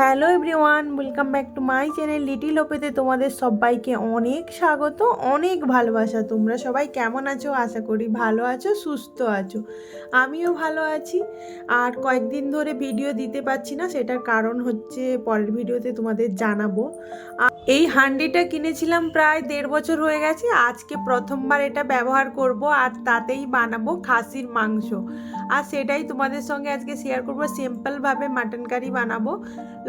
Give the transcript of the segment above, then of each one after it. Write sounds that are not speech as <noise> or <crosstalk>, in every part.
Hello everyone, welcome back to my channel little ওপেতে তোমাদের সবাইকে অনেক স্বাগত, অনেক ভালোবাসা। তোমরা সবাই কেমন আছো? আশা করি ভালো আছো, সুস্থ আছো। আমিও ভালো আছি। আর কয়েকদিন ধরে ভিডিও দিতে পারছি না, সেটার কারণ হচ্ছে পরের ভিডিওতে তোমাদের জানাব। এই হান্ডিটা কিনেছিলাম প্রায় দেড় বছর হয়ে গেছে, আজকে প্রথমবার এটা ব্যবহার করব আর তাতেই বানাবো খাসির মাংস। আর সেটাই তোমাদের সঙ্গে আজকে শেয়ার করব সিম্পলভাবে মাটন কারি বানাবো।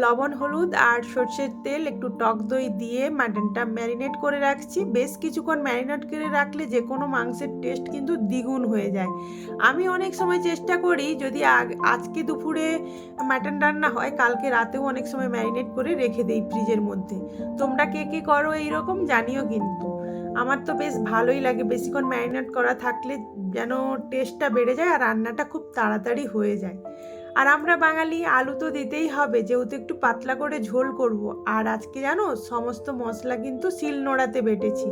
লবণ, হলুদ আর সর্ষের তেল, একটু টক দই দিয়ে মাটনটা ম্যারিনেট করে রাখছি। বেশ কিছুক্ষণ ম্যারিনেট করে রাখলে যে কোনো মাংসের টেস্ট কিন্তু দ্বিগুণ হয়ে যায়। আমি অনেক সময় চেষ্টা করি, যদি আজকে দুপুরে মাটন রান্না হয়, কালকে রাতেও অনেক সময় ম্যারিনেট করে রেখে দিই ফ্রিজের মধ্যে। তোমরা কে কে করো এইরকম জানিও কিন্তু। আমার তো বেশ ভালোই লাগে বেশিক্ষণ ম্যারিনেট করা থাকলে যেন টেস্টটা বেড়ে যায় আর রান্নাটা খুব তাড়াতাড়ি হয়ে যায়। আর আমরা বাঙালি, আলু তো দিতেই হবে, যেহেতু একটু পাতলা করে ঝোল করব। আর আজকে জানো, সমস্ত মশলা কিন্তু শিল নোড়াতে বেটেছি।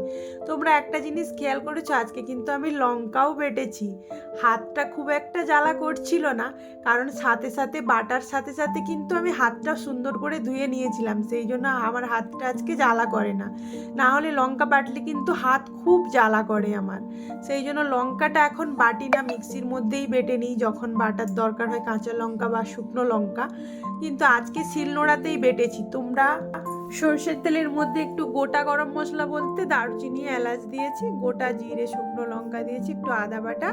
তোমরা একটা জিনিস খেয়াল করেছ, আজকে কিন্তু আমি লঙ্কাও বেটেছি। হাতটা খুব একটা জ্বালা করছিল না, কারণ সাথে সাথে, বাটার সাথে সাথে কিন্তু আমি হাতটা সুন্দর করে ধুয়ে নিয়েছিলাম, সেই জন্য আমার হাতটা আজকে জ্বালা করে না। না হলে লঙ্কা বাটলে কিন্তু হাত খুব জ্বালা করে আমার। সেই জন্য লঙ্কাটা এখন বাটি না, মিক্সির মধ্যেই বেটে নিই, যখন বাটার দরকার হয়, কাঁচা লঙ্কা বা শুকনো লঙ্কা। কিন্তু আজকে শিলনোড়াতেই বেটেছি। তোমরা সর্ষের তেলের মধ্যে একটু গোটা গরম মশলা বলতে দারুচিনি, এলাচ দিয়েছি, গোটা জিরে, শুকনো লঙ্কা দিয়েছি, একটু আদা বাটা,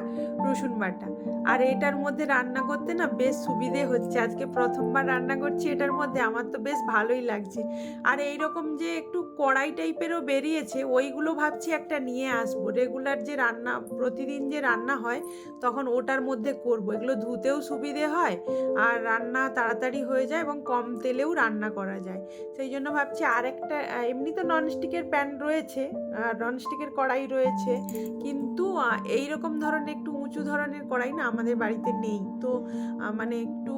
রসুন বাটা। আর এটার মধ্যে রান্না করতে না বেশ সুবিধে হচ্ছে। আজকে প্রথমবার রান্না করছি, এটার মধ্যে আমার তো বেশ ভালোই লাগছে। আর এই রকম যে একটু কড়াই টাইপেরও বেরিয়েছে, ওইগুলো ভাবছি একটা নিয়ে আসব। রেগুলার যে রান্না, প্রতিদিন যে রান্না হয়, তখন ওটার মধ্যে করব। এগুলো ধুতেও সুবিধে হয়, আর রান্না তাড়াতাড়ি হয়ে যায় এবং কম তেলেও রান্না করা যায়। সেই জন্য ভাবছি আরেকটা এমনি তো ননস্টিকের প্যান রয়েছে ননস্টিকের কড়াই রয়েছে, কিন্তু এই রকম ধরনের একটু উঁচু ধরনের কড়াই না আমাদের বাড়িতে নেই। তো মানে একটু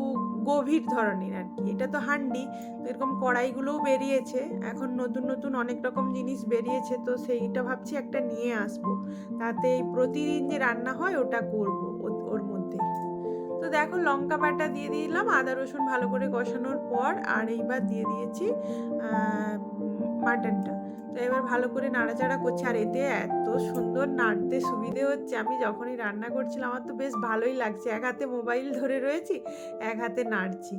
গভীর ধরনের আর কি। এটা তো হান্ডি, তো এরকম কড়াইগুলোও বেরিয়েছে। এখন নতুন নতুন অনেক রকম জিনিস বেরিয়েছে, তো সেইটা ভাবছি একটা নিয়ে আসব। তাতে প্রতিদিন যে রান্না হয়, ওটা করব। তো দেখো লঙ্কা বাটা দিয়ে দিলাম, আদা রসুন ভালো করে কষানোর পর আর এইবার দিয়ে দিয়েছি মাটনটা। তো এবার ভালো করে নাড়াচাড়া করছি আর এতে এত সুন্দর নাড়তে সুবিধে হচ্ছে। আমি যখনই রান্না করছিলাম, আমার তো বেশ ভালোই লাগছে। এক হাতে মোবাইল ধরে রয়েছি, এক হাতে নাড়ছি।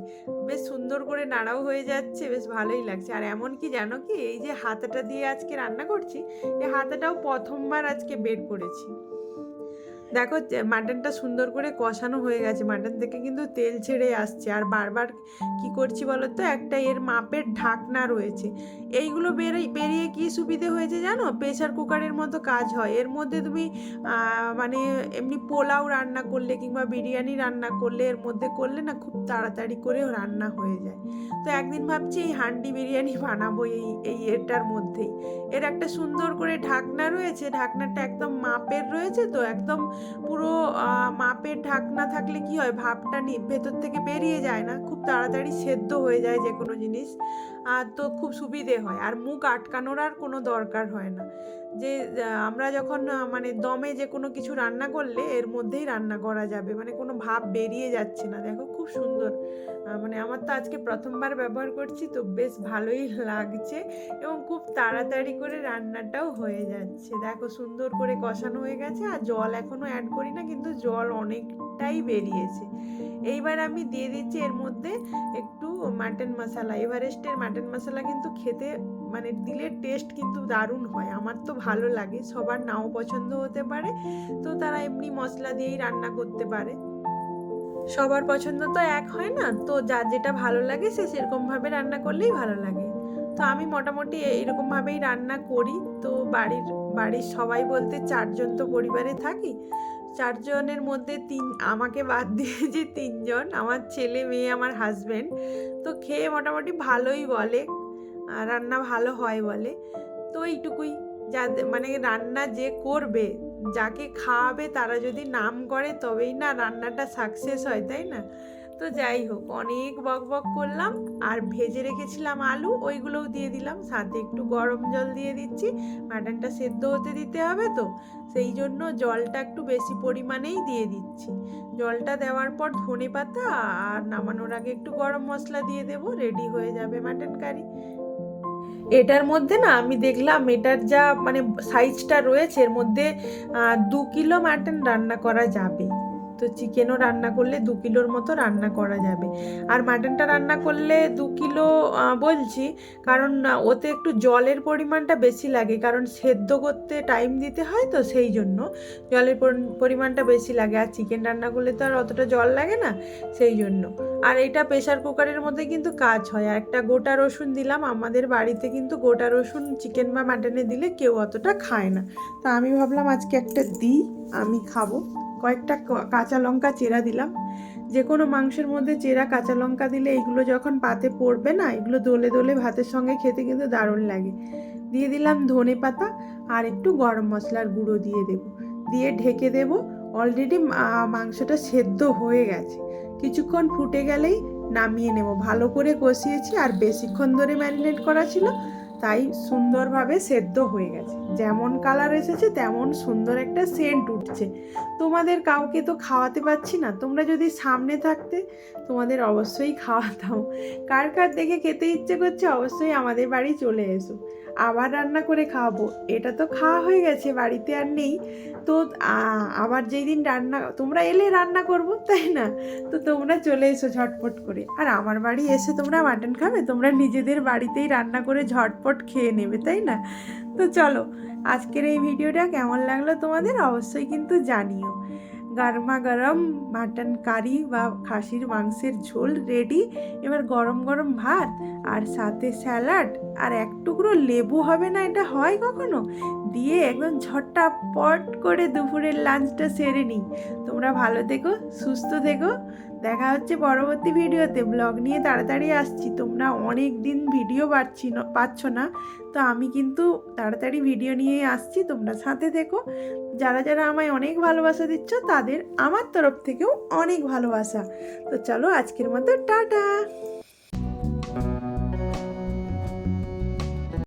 বেশ সুন্দর করে নাড়াও হয়ে যাচ্ছে, বেশ ভালোই লাগছে। আর এমন কি জানো কি, এই যে হাতাটা দিয়ে আজকে রান্না করছি এই হাতাটাও প্রথমবার আজকে বের করেছি। দেখো মাটনটা সুন্দর করে কষানো হয়ে গেছে। মাটন থেকে কিন্তু তেল ছেড়ে আসছে। আর বারবার কি করছি বলো তো একটা এর মাপের ঢাকনা রয়েছে। এইগুলো বেরিয়ে বেরিয়ে কি সুবিধে হয়েছে জানো? প্রেশার কুকারের মতো কাজ হয়। এর মধ্যে তুমি মানে এমনি পোলাও রান্না করলে কিংবা বিরিয়ানি রান্না করলে এর মধ্যে করলে না খুব তাড়াতাড়ি করে রান্না হয়ে যায়। তো একদিন ভাবছি এই হান্ডি বিরিয়ানি বানাবো এই এই এটার মধ্যেই। এর একটা সুন্দর করে ঢাকনা রয়েছে। ঢাকনাটা একদম মাপের রয়েছে তো, একদম পুরো মাপের মাপের ঢাকনা থাকলে কি হয়, ভাবটা নি- ভেতর থেকে বেরিয়ে যায় না, খুব তাড়াতাড়ি সেদ্ধ হয়ে যায় যে কোনো জিনিস আর তো খুব সুবিধে হয়, আর মুখ আটকানোর আর কোনো দরকার হয় না। যে আমরা যখন মানে দমে যে কোনো কিছু রান্না করলে এর মধ্যেই রান্না করা যাবে। মানে কোনো ভাব বেরিয়ে যাচ্ছে না। দেখো খুব সুন্দর। মানে আমার তো আজকে প্রথমবার ব্যবহার করছি, তো বেশ ভালোই <laughs> লাগছে এবং খুব তাড়াতাড়ি করে রান্নাটাও হয়ে যাচ্ছে। দেখো সুন্দর করে কষানো হয়ে গেছে আর জল এখনও অ্যাড করি না, কিন্তু জল অনেকটাই বেরিয়েছে। এইবার আমি দিয়ে দিচ্ছি এর মধ্যে একটু মাটন মশলা এভারেস্টের মাটন মশলা কিন্তু খেতে মানে দিলে টেস্ট কিন্তু দারুণ হয়। আমার তো ভালো লাগে, সবার নাও পছন্দ হতে পারে। তো তারা এমনি মশলা দিয়েই রান্না করতে পারে। সবার পছন্দ তো এক হয় না, তো যার যেটা ভালো লাগে সে সেরকমভাবে রান্না করলেই ভালো লাগে। তো আমি মোটামুটি এইরকমভাবেই রান্না করি। তো বাড়ির বাড়ির সবাই বলতে চারজন তো পরিবারে থাকি। চারজনের মধ্যে তিন, আমাকে বাদ দিয়ে যে তিনজন, আমার ছেলে, মেয়ে, আমার হাজব্যান্ড তো খেয়ে মোটামুটি ভালোই বলে। রান্না ভালো হয় বলে। তো এইটুকুই। যা মানে রান্না যে করবে, যাকে খাওয়াবে তারা যদি নাম করে তবেই না রান্নাটা সাকসেস হয়, তাই না? তো যাই হোক, অনেক বক বক করলাম। আর ভেজে রেখেছিলাম আলু, ওইগুলোও দিয়ে দিলাম। সাথে একটু গরম জল দিয়ে দিচ্ছি। মাটনটা সেদ্ধ হতে দিতে হবে তো, সেই জন্য জলটা একটু বেশি পরিমাণেই দিয়ে দিচ্ছি। জলটা দেওয়ার পর ধনে পাতা আর নামানোর আগে একটু গরম মশলা দিয়ে দেবো রেডি হয়ে যাবে মাটন কারি। এটার মধ্যে না, আমি দেখলাম এটার যা মানে সাইজটা রয়েছে, এর মধ্যে দু কিলো মাটন রান্না করা যাবে। তো চিকেনও রান্না করলে দু কিলোর মতো রান্না করা যাবে। আর মাটনটা রান্না করলে দু কিলো বলছি, কারণ ওতে একটু জলের পরিমাণটা বেশি লাগে, কারণ সেদ্ধ করতে টাইম দিতে হয় তো সেই জন্য জলের পরিমাণটা বেশি লাগে। আর চিকেন রান্না করলে তো আর অতটা জল লাগে না সেই জন্য। আর এটা প্রেশার কুকারের মধ্যে কিন্তু কাজ হয়। আর একটা গোটা রসুন দিলাম, আমাদের বাড়িতে কিন্তু গোটা রসুন, চিকেন বা মাটনে দিলে কেউ অতটা খায় না। তা আমি ভাবলাম আজকে একটা দিই, আমি খাব। কয়েকটা কাঁচা লঙ্কা চেরা দিলাম। যে কোনো মাংসের মধ্যে চেরা, কাঁচা লঙ্কা দিলে এগুলো যখন পাতে পড়বে না, এগুলো দোলে দোলে ভাতের সঙ্গে খেতে কিন্তু দারুণ লাগে। দিয়ে দিলাম ধনে পাতা আর একটু গরম মশলার গুঁড়ো দিয়ে দেব। দিয়ে ঢেকে দেব। অলরেডি মাংসটা সেদ্ধ হয়ে গেছে। কিছুক্ষণ ফুটে গেলেই নামিয়ে নেব। ভালো করে কষিয়েছি আর বেশিক্ষণ ধরে ম্যারিনেট করা ছিল। তাই সুন্দরভাবে সেদ্ধ হয়ে গেছে। যেমন কালার এসেছে, তেমন সুন্দর একটা সেন্ট উঠছে। তোমাদের কাউকে তো খাওয়াতে পারছি না। তোমরা যদি সামনে থাকতে, তোমাদের অবশ্যই খাওয়াতাম। কার কার দেখে খেতে ইচ্ছে করছে, অবশ্যই আমাদের বাড়ি চলে এসো। আবার রান্না করে খাওয়াবো। এটা তো খাওয়া হয়ে গেছে, বাড়িতে আর নেই। তো আবার যেই দিন রান্না, তোমরা এলে রান্না করব, তাই না? তো তোমরা চলে এসো ঝটপট করে। আর আমার বাড়ি এসে তোমরা মাটন খাবে? তোমরা নিজেদের বাড়িতেই রান্না করে ঝটপট খেয়ে নেবে, তাই না? তো চলো, আজকের এই ভিডিওটা কেমন লাগল তোমাদের অবশ্যই কিন্তু জানিও। গরমা গরম মাটন কারি বা খাসির মাংসের ঝোল রেডি। এবার গরম গরম ভাত আর সাথে স্যালাড আর এক টুকরো লেবু হবে না এটা হয় কখনো? দিয়ে একদম ঝটপট করে দুপুরের লাঞ্চটা সেরে নিই। তোমরা ভালো থেকো, সুস্থ থেকো। দেখা হচ্ছে পরবর্তী ভিডিওতে। ব্লগ নিয়ে তাড়াতাড়ি আসছি। তোমরা অনেক দিন ভিডিও পাচ্ছি না, পাচ্ছ না। তো আমি কিন্তু তাড়াতাড়ি ভিডিও নিয়ে আসছি। তোমরা সাথে থেকো। যারা যারা আমায় অনেক ভালোবাসা দিচ্ছ, তাদের আমার তরফ থেকেও অনেক ভালোবাসা। তো চলো আজকের মতো, টাটা!